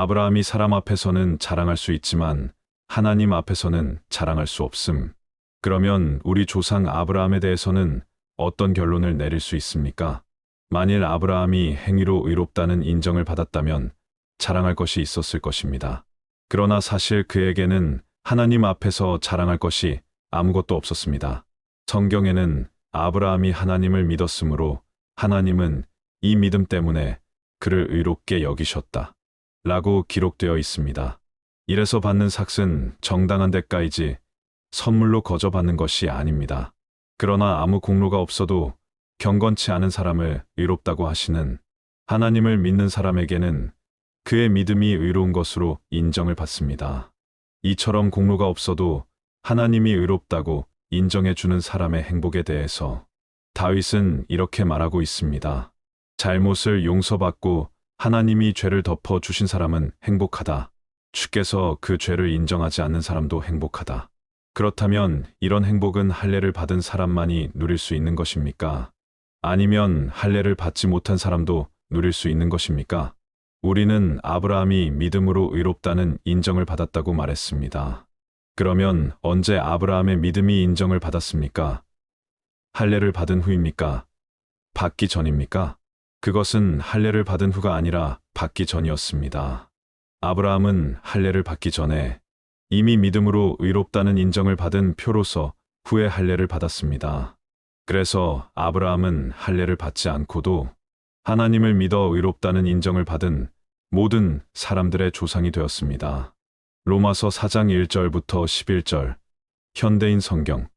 아브라함이 사람 앞에서는 자랑할 수 있지만 하나님 앞에서는 자랑할 수 없음. 그러면 우리 조상 아브라함에 대해서는 어떤 결론을 내릴 수 있습니까? 만일 아브라함이 행위로 의롭다는 인정을 받았다면 자랑할 것이 있었을 것입니다. 그러나 사실 그에게는 하나님 앞에서 자랑할 것이 아무것도 없었습니다. 성경에는 아브라함이 하나님을 믿었으므로 하나님은 이 믿음 때문에 그를 의롭게 여기셨다. 라고 기록되어 있습니다. 이래서 받는 삭은 정당한 대가이지 선물로 거저 받는 것이 아닙니다. 그러나 아무 공로가 없어도 경건치 않은 사람을 의롭다고 하시는 하나님을 믿는 사람에게는 그의 믿음이 의로운 것으로 인정을 받습니다. 이처럼 공로가 없어도 하나님이 의롭다고 인정해 주는 사람의 행복에 대해서 다윗은 이렇게 말하고 있습니다. 잘못을 용서받고 하나님이 죄를 덮어 주신 사람은 행복하다. 주께서 그 죄를 인정하지 않는 사람도 행복하다. 그렇다면 이런 행복은 할례를 받은 사람만이 누릴 수 있는 것입니까? 아니면 할례를 받지 못한 사람도 누릴 수 있는 것입니까? 우리는 아브라함이 믿음으로 의롭다는 인정을 받았다고 말했습니다. 그러면 언제 아브라함의 믿음이 인정을 받았습니까? 할례를 받은 후입니까? 받기 전입니까? 그것은 할례를 받은 후가 아니라 받기 전이었습니다. 아브라함은 할례를 받기 전에 이미 믿음으로 의롭다는 인정을 받은 표로서 후에 할례를 받았습니다. 그래서 아브라함은 할례를 받지 않고도 하나님을 믿어 의롭다는 인정을 받은 모든 사람들의 조상이 되었습니다. 로마서 4장 1절부터 11절 현대인 성경